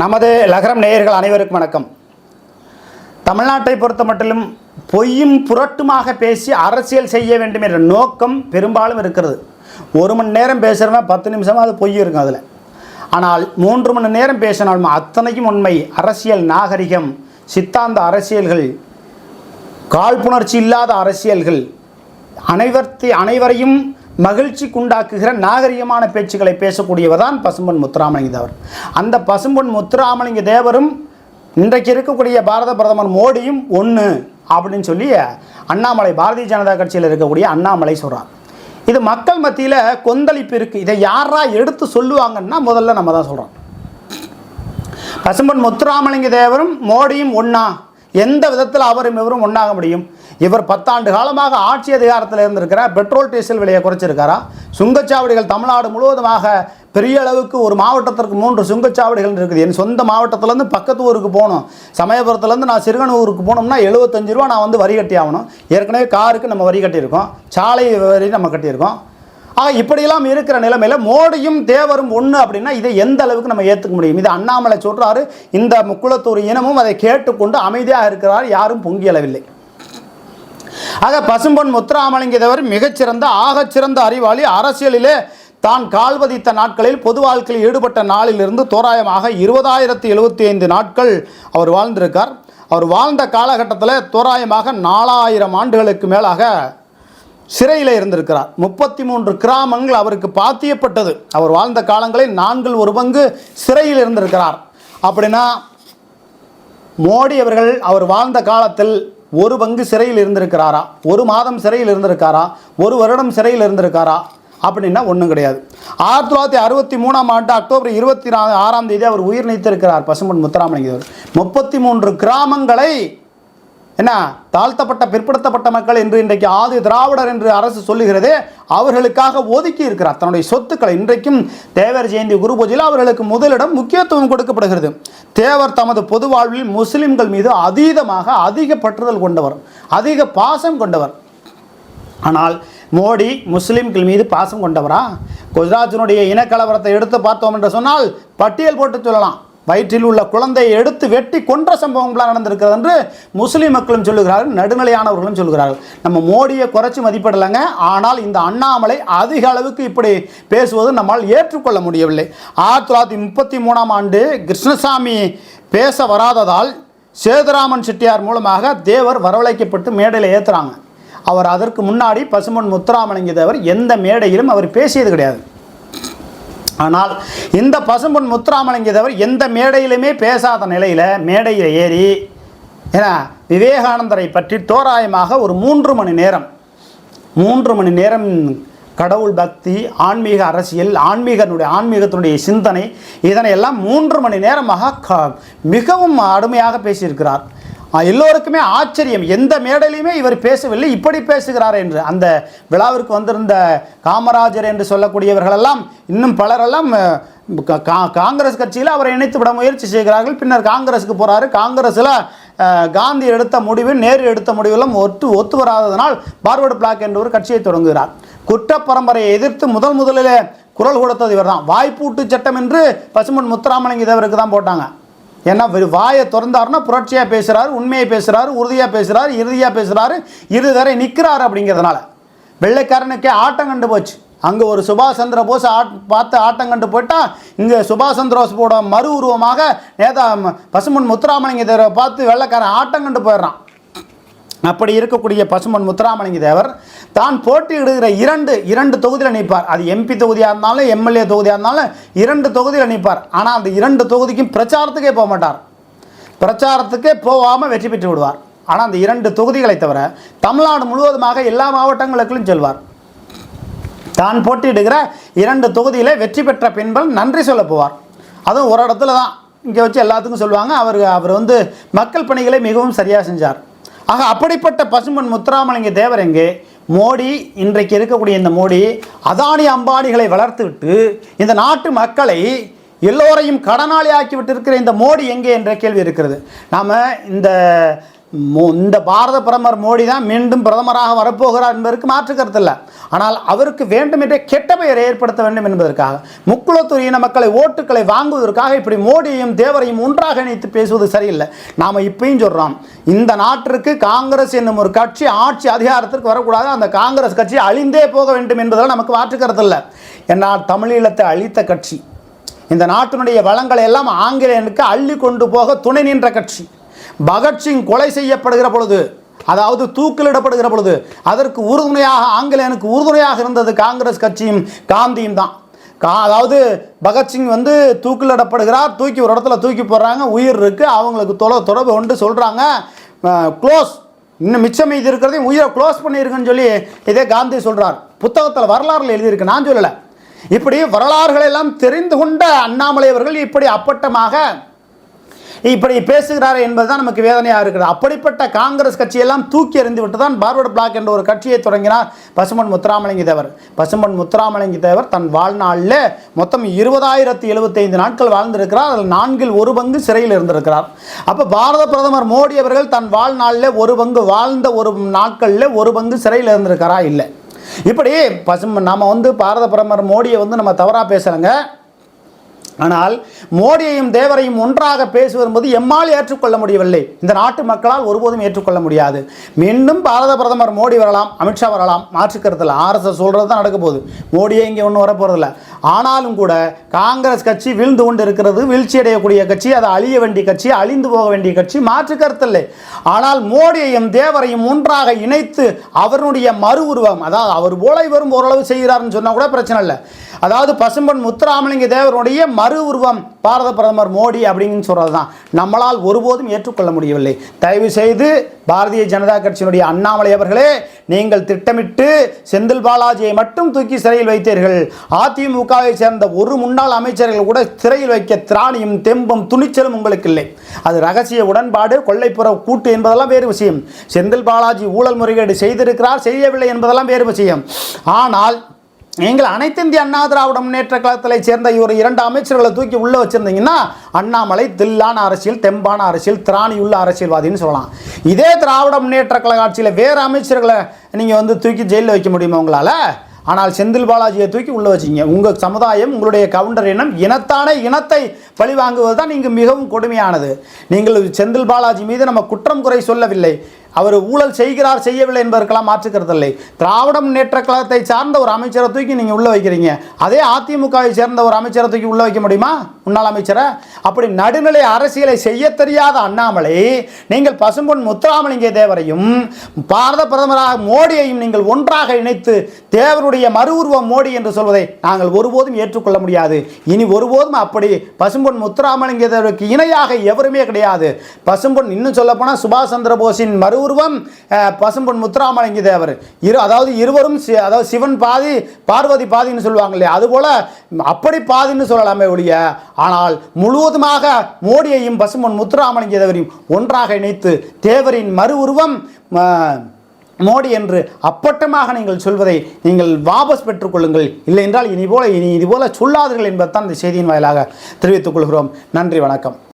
நமது லகரம் நேயர்கள் அனைவருக்கும் வணக்கம். தமிழ்நாட்டை பொறுத்த மட்டிலும் பொய்யும் புரட்டுமாக பேசி அரசியல் செய்ய வேண்டும் என்ற நோக்கம் பெரும்பாலும் இருக்கிறது. ஒரு மணி நேரம் பேசுகிறவன் பத்து நிமிஷமாக அது பொய் இருக்கும் அதில். ஆனால் மூன்று மணி நேரம் பேசினாலும் அத்தனையும் உண்மை. அரசியல் நாகரிகம் சித்தாந்த அரசியல்கள் காழ்ப்புணர்ச்சி இல்லாத அரசியல்கள் அனைவர்த்தி அனைவரையும் மகிழ்ச்சிக்குண்டாக்குகிற நாகரிகமான பேச்சுக்களை பேசக்கூடியவர் தான் பசும்பொன் முத்துராமலிங்க தேவர். அந்த பசும்பொன் முத்துராமலிங்க தேவரும் இன்றைக்கு இருக்கக்கூடிய பாரத பிரதமர் மோடியும் ஒன்று அப்படின்னு சொல்லி அண்ணாமலை பாரதிய ஜனதா கட்சியில் இருக்கக்கூடிய அண்ணாமலை சொல்கிறார் இது மக்கள் மத்தியில் கொந்தளிப்பு இருக்குது இதை யாரா எடுத்து சொல்லுவாங்கன்னா முதல்ல நம்ம தான் சொல்கிறோம் பசும்பொன் முத்துராமலிங்க தேவரும் மோடியும் ஒன்றா எந்த விதத்தில் அவரும் இவரும் ஒன்றாக முடியும்? இவர் பத்தாண்டு காலமாக ஆட்சி அதிகாரத்தில் இருந்திருக்கிற பெட்ரோல் டீசல் விலையை குறைச்சிருக்காரா? சுங்கச்சாவடிகள் தமிழ்நாடு முழுவதுமாக பெரிய அளவுக்கு ஒரு மாவட்டத்திற்கு மூன்று சுங்கச்சாவடிகள் இருக்குது. என் சொந்த மாவட்டத்திலேருந்து பக்கத்து ஊருக்கு போகணும். சமயபுரத்துலேருந்து நான் சிறுகனூருக்கு போனோம்னா எழுபத்தஞ்சு ரூபா நான் வந்து வரி கட்டி ஆகணும் ஏற்கனவே காருக்கு நம்ம வரி கட்டியிருக்கோம். சாலை வரி நம்ம கட்டியிருக்கோம். ஆக இப்படியெல்லாம் இருக்கிற நிலைமையில் மோடியும் தேவரும் ஒன்று அப்படின்னா இதை எந்த அளவுக்கு நம்ம ஏற்றுக்க முடியும்? இது அண்ணாமலை சொல்கிறாரு இந்த முக்குளத்தூர் இனமும் அதை கேட்டுக்கொண்டு அமைதியாக இருக்கிறார் யாரும் பொங்கியளவில்லை. ஆக பசும்பொன் முத்துராமலிங்க தேவர் மிகச்சிறந்த ஆகச்சிறந்த அறிவாளி. அரசியலிலே தான் கால்வதித்த நாட்களில் பொது வாழ்க்கையில் ஈடுபட்ட நாளிலிருந்து தோராயமாக இருபதாயிரத்தி எழுபத்தி ஐந்து நாட்கள் அவர் வாழ்ந்திருக்கார். அவர் வாழ்ந்த காலகட்டத்தில் தோராயமாக நாலாயிரம் ஆண்டுகளுக்கு மேலாக சிறையில் இருந்திருக்கிறார். முப்பத்தி மூன்று கிராமங்கள் அவருக்கு பாத்தியப்பட்டது. அவர் வாழ்ந்த காலங்களில் நான்கில் ஒரு பங்கு சிறையில் இருந்திருக்கிறார். அப்படின்னா மோடி அவர்கள் அவர் வாழ்ந்த காலத்தில் ஒரு பங்கு சிறையில் இருந்திருக்கிறாரா? ஒரு மாதம் சிறையில் இருந்திருக்காரா? ஒரு வருடம் சிறையில் இருந்திருக்காரா? அப்படின்னா ஒன்றும் கிடையாது. ஆயிரத்தி தொள்ளாயிரத்தி அறுபத்தி மூணாம் ஆண்டு அக்டோபர் இருபத்தி நா ஆறாம் தேதி அவர் உயிர் நீத்திருக்கிறார் பசும்பன் முத்துராமலிங்க முப்பத்தி மூன்று கிராமங்களை என்ன? தாழ்த்தப்பட்ட பிற்படுத்தப்பட்ட மக்கள் என்று இன்றைக்கு ஆதி திராவிடர் என்று அரசு சொல்லுகிறதே. அவர்களுக்காக ஒதுக்கி இருக்கிறார். தன்னுடைய சொத்துக்களை இன்றைக்கும் தேவர் ஜெயந்தி குரு பூஜையில் அவர்களுக்கு முதலிடம் முக்கியத்துவம் கொடுக்கப்படுகிறது. தேவர் தமது பொது வாழ்வில் முஸ்லிம்கள் மீது அதீதமாக அதிக பற்றுதல் கொண்டவர் அதிக பாசம் கொண்டவர். ஆனால் மோடி முஸ்லிம்கள் மீது பாசம் கொண்டவரா? குஜராத்தினுடைய இனக்கலவரத்தை எடுத்து பார்த்தோம் என்று சொன்னால் பட்டியல் போட்டு சொல்லலாம். வயிற்றில் உள்ள குழந்தையை எடுத்து வெட்டி கொன்ற சம்பவங்களாக நடந்திருக்கிறது என்று முஸ்லீம் மக்களும் சொல்லுகிறார்கள் நடுநிலையானவர்களும் சொல்லுகிறார்கள். நம்ம மோடியை குறைச்சி மதிப்பிடலைங்க. ஆனால் இந்த அண்ணாமலை அதிக அளவுக்கு இப்படி பேசுவது நம்மால் ஏற்றுக்கொள்ள முடியவில்லை. ஆயிரத்தி தொள்ளாயிரத்தி முப்பத்தி மூணாம் ஆண்டு கிருஷ்ணசாமி பேச வராததால் சேதுராமன் செட்டியார் மூலமாக தேவர் வரவழைக்கப்பட்டு மேடையில் ஏற்றுறாங்க அவர் அதற்கு முன்னாடி பசுமன் முத்துராமலிங்க தேவர் எந்த மேடையிலும் அவர் பேசியது கிடையாது. ஆனால் இந்த பசும்பொன் முத்துராமலிங்க எந்த மேடையிலுமே பேசாத நிலையில் மேடையில் ஏறி ஏன்னா விவேகானந்தரை பற்றி தோராயமாக ஒரு மூன்று மணி நேரம் மூன்று மணி நேரம் கடவுள் பக்தி ஆன்மீக அரசியல் ஆன்மீகனுடைய ஆன்மீகத்தினுடைய சிந்தனை இதனை எல்லாம் மூன்று மணி நேரமாக க மிகவும் அருமையாக பேசியிருக்கிறார். எல்லோருக்குமே ஆச்சரியம். எந்த மேடையிலையுமே இவர் பேசவில்லை. இப்படி பேசுகிறார் என்று. அந்த விழாவிற்கு வந்திருந்த காமராஜர் என்று சொல்லக்கூடியவர்களெல்லாம் இன்னும் பலரெல்லாம் காங்கிரஸ் கட்சியில் அவரை இணைத்து விட முயற்சி செய்கிறார்கள். பின்னர் காங்கிரஸுக்கு போகிறாரு காங்கிரஸில் காந்தி எடுத்த முடிவு நேரு எடுத்த முடிவெல்லாம் ஒத்து ஒத்து வராததனால் பார்வர்டு பிளாக் என்ற ஒரு கட்சியை தொடங்குகிறார். குற்ற பரம்பரையை எதிர்த்து முதல் முதலில் குரல் கொடுத்தது இவர்தான். வாய்ப்பூட்டு சட்டம் என்று பசுமன் முத்துராமலிங்க தேவருக்கு தான் போட்டாங்க. ஏன்னா வாயை திறந்தாருன்னா புரட்சியாக பேசுகிறாரு உண்மையை பேசுகிறாரு உறுதியாக பேசுகிறாரு இறுதியாக பேசுகிறாரு இருதரை நிற்கிறாரு அப்படிங்கிறதுனால. வெள்ளைக்காரனுக்கே ஆட்டம் கண்டு போச்சு. அங்கே ஒரு சுபாஷ் சந்திர போஸ் ஆட் பார்த்து ஆட்டம் கண்டு போயிட்டால் இங்கே சுபாஷ் சந்திர போஸோட மறு உருவமாக நேதா பசுமன் முத்துராமலிங்க தேவரை பார்த்து வெள்ளைக்காரன் ஆட்டம் கண்டு போயிடுறான். அப்படி இருக்கக்கூடிய பசுமன் முத்துராமலிங்க தேவர் தான் போட்டியிடுகிற இரண்டு இரண்டு தொகுதியில் நிற்பார். அது எம்பி தொகுதியாக இருந்தாலும் எம்எல்ஏ தொகுதியாக இருந்தாலும் இரண்டு தொகுதியில் நிற்பார். ஆனால் அந்த இரண்டு தொகுதிக்கும் பிரச்சாரத்துக்கே போக மாட்டார். பிரச்சாரத்துக்கே போகாமல் வெற்றி பெற்று விடுவார். ஆனால் அந்த இரண்டு தொகுதிகளை தவிர தமிழ்நாடு முழுவதுமாக எல்லா மாவட்டங்களுக்கும் செல்வார். தான் போட்டியிடுகிற இரண்டு தொகுதியில் வெற்றி பெற்ற பெண்கள் நன்றி சொல்ல போவார். அதுவும் ஒரு இடத்துல தான் இங்கே வச்சு எல்லாத்துக்கும் சொல்லுவாங்க. அவர் அவர் வந்து மக்கள் பணிகளை மிகவும் சரியாக செஞ்சார். ஆக அப்படிப்பட்ட பசும்பன் முத்துராமலிங்க தேவர் எங்கே? மோடி இன்றைக்கு இருக்கக்கூடிய இந்த மோடி அதானி அம்பானிகளை வளர்த்துவிட்டு இந்த நாட்டு மக்களை எல்லோரையும் கடனாளி ஆக்கி இருக்கிற இந்த மோடி எங்கே என்ற கேள்வி இருக்கிறது. நாம் இந்த மோ- இந்த பாரத பிரதமர் மோடி தான் மீண்டும் பிரதமராக வரப்போகிறார் என்பதற்கு மாற்று கருத்து இல்லை. ஆனால் அவருக்கு வேண்டுமென்றே கெட்ட பெயரை ஏற்படுத்த வேண்டும் என்பதற்காக முக்குளத்தூர் இன மக்களை ஓட்டுக்களை வாங்குவதற்காக இப்படி மோடியையும் தேவரையும் ஒன்றாக இணைத்து பேசுவது சரியில்லை. நாம் இப்பயும் சொல்கிறோம் இந்த நாட்டிற்கு காங்கிரஸ் என்னும் ஒரு கட்சி ஆட்சி அதிகாரத்திற்கு வரக்கூடாது. அந்த காங்கிரஸ் கட்சி அழிந்தே போக வேண்டும் என்பதால் நமக்கு மாற்றுக்கிறது இல்லை என்னால் தமிழீழத்தை அழித்த கட்சி இந்த நாட்டினுடைய வளங்களை எல்லாம் ஆங்கிலேயனுக்கு அள்ளி கொண்டு போக துணை நின்ற கட்சி பகத்சிங் கொலை செய்யப்படுகிற பொழுது அதாவது தூக்கிலிடப்படுகிற பொழுது அதற்கு உறுதுணையாக ஆங்கிலேயனுக்கு உறுதுணையாக இருந்தது காங்கிரஸ் கட்சியும் காந்தியும் தான். கா அதாவது பகத்சிங் வந்து தூக்கிலிடப்படுகிறார். தூக்கி ஒரு இடத்துல தூக்கி போடுறாங்க. உயிர் இருக்குது அவங்களுக்கு தொலை தொடர்பு கொண்டு சொல்கிறாங்க க்ளோஸ் இன்னும் மிச்சம் மீதி இருக்கிறதையும் உயிரை க்ளோஸ் பண்ணியிருக்குன்னு சொல்லி இதே காந்தி சொல்கிறார் புத்தகத்தில் வரலாறுல எழுதியிருக்கு. நான் சொல்லலை. இப்படி வரலாறுகளெல்லாம் தெரிந்து கொண்ட அண்ணாமலை அவர்கள் இப்படி அப்பட்டமாக இப்படி பேசுகிறார் என்பதுதான் நமக்கு வேதனையாக இருக்கிறது. அப்படிப்பட்ட காங்கிரஸ் கட்சியெல்லாம் தூக்கி எறிந்து விட்டு தான் பார்வர்டு பிளாக் என்ற ஒரு கட்சியை தொடங்கினார் பசுமன் முத்துராமலிங்க தேவர். பசுமன் முத்துராமலிங்க தேவர் தன் வாழ்நாளில் மொத்தம் இருபதாயிரத்தி எழுபத்தைந்து நாட்கள் வாழ்ந்திருக்கிறார். அதில் நான்கில் ஒரு பங்கு சிறையில் இருந்திருக்கிறார். அப்போ பாரத பிரதமர் மோடி அவர்கள் தன் வாழ்நாளில் ஒரு பங்கு வாழ்ந்த ஒரு நாட்களில் ஒரு பங்கு சிறையில் இருந்திருக்காரா? இல்லை. இப்படி பசும நம்ம வந்து பாரத பிரதமர் மோடியை வந்து நம்ம தவறாக பேசுகிறேங்க ஆனால் மோடியையும் தேவரையும் ஒன்றாக பேசி வரும்போது எம்மால் ஏற்றுக்கொள்ள முடியவில்லை. இந்த நாட்டு மக்களால் ஒருபோதும் ஏற்றுக்கொள்ள முடியாது. மீண்டும் பாரத பிரதமர் மோடி வரலாம் அமித்ஷா வரலாம் மாற்றுக்கருத்தில் ஆர்எஸ்எஸ் சொல்கிறது தான் நடக்க போகுது. மோடியே இங்கே ஒன்றும் வரப்போகிறதில்ல ஆனாலும் கூட காங்கிரஸ் கட்சி வீழ்ந்து கொண்டு இருக்கிறது வீழ்ச்சி அடையக்கூடிய கட்சி அது அழிய வேண்டிய கட்சி அழிந்து போக வேண்டிய கட்சி மாற்று கருத்தில்லை ஆனால் மோடியையும் தேவரையும் ஒன்றாக இணைத்து அவருடைய மறு உருவம் அதாவது அவர் போல இவரும் ஓரளவு செய்கிறார்னு சொன்னால் கூட பிரச்சனை இல்லை. அதாவது பசும்பன் முத்துராமலிங்க தேவருடைய மறு உருவம் பாரத பிரதமர் மோடி அப்படின்னு சொல்கிறது தான் நம்மளால் ஒருபோதும் ஏற்றுக்கொள்ள முடியவில்லை. தயவு செய்து பாரதிய ஜனதா கட்சியினுடைய அண்ணாமலை அவர்களே நீங்கள் திட்டமிட்டு செந்தில் பாலாஜியை மட்டும் தூக்கி சிறையில் வைத்தீர்கள். அதிமுகவை சேர்ந்த ஒரு முன்னாள் அமைச்சர்கள் கூட சிறையில் வைக்க திராணியும் தெம்பும் துணிச்சலும் உங்களுக்கு இல்லை. அது ரகசிய உடன்பாடு கொள்ளைப்புற கூட்டு என்பதெல்லாம் வேறு விஷயம். செந்தில் பாலாஜி ஊழல் முறைகேடு செய்திருக்கிறார் செய்யவில்லை என்பதெல்லாம் வேறு விஷயம். ஆனால் நீங்கள் அனைத்து இந்திய அண்ணா திராவிட முன்னேற்ற கழகத்தை சேர்ந்த இவர் இரண்டு அமைச்சர்களை தூக்கி உள்ளே வச்சுருந்தீங்கன்னா அண்ணாமலை தில்லான அரசியல் தெம்பான அரசியல் திராணி உள்ள அரசியல்வாதின்னு சொல்லலாம். இதே திராவிட முன்னேற்ற கழக ஆட்சியில் வேறு அமைச்சர்களை நீங்கள் வந்து தூக்கி ஜெயிலில் வைக்க முடியுமா உங்களால்? ஆனால் செந்தில் பாலாஜியை தூக்கி உள்ளே வச்சிங்க. உங்கள் சமுதாயம் உங்களுடைய கவுண்டர் இனம் இனத்தான இனத்தை பழிவாங்குவது தான் இங்கு மிகவும் கொடுமையானது. நீங்கள் செந்தில் பாலாஜி மீது நம்ம குற்றம் குறை சொல்லவில்லை. அவர் ஊழல் செய்கிறார் செய்யவில்லை என்பதற்கெல்லாம் மாற்றுக்கிறதில்லை. திராவிட முன்னேற்ற கழகத்தை சார்ந்த ஒரு அமைச்சரை தூக்கி நீங்கள் உள்ளே வைக்கிறீங்க. அதே அதிமுகவை சேர்ந்த ஒரு அமைச்சரை தூக்கி உள்ளே வைக்க முடியுமா? முன்னாள் அமைச்சரை. அப்படி நடுநிலை அரசியலை செய்ய தெரியாத அண்ணாமலை நீங்கள் பசும்பொன் முத்துராமலிங்க தேவரையும் பாரத பிரதமராக மோடியையும் நீங்கள் ஒன்றாக இணைத்து தேவருடைய மறு உருவம் மோடி என்று சொல்வதை நாங்கள் ஒருபோதும் ஏற்றுக்கொள்ள முடியாது. இனி ஒருபோதும் அப்படி பசும்பொன் முத்துராமலிங்க தேவருக்கு இணையாக எவருமே கிடையாது. பசும்பொன் இன்னும் சொல்லப்போனால் சுபாஷ் சந்திர போஸின் மறு உருவம் பசும்பொன் முத்துராமலிங்க தேவர். இரு அதாவது இருவரும் அதாவது சிவன் பாதி பார்வதி பாதின்னு சொல்லுவாங்க இல்லையா? அதுபோல அப்படி பாதின்னு சொல்லலாமே ஒழிய ஆனால் முழுவதுமாக மோடியையும் பசும்பொன் முத்துராமலிங்க தேவரையும் ஒன்றாக இணைத்து தேவரின் மறு உருவம் மோடி என்று அப்பட்டமாக நீங்கள் சொல்வதை நீங்கள் வாபஸ் பெற்றுக்கொள்ளுங்கள் இல்லை என்றால் இனி போல இனி இதுபோல சொல்லாதீர்கள் என்பதுதான் இந்த செய்தியின் வாயிலாக தெரிவித்துக் கொள்கிறோம். நன்றி வணக்கம்.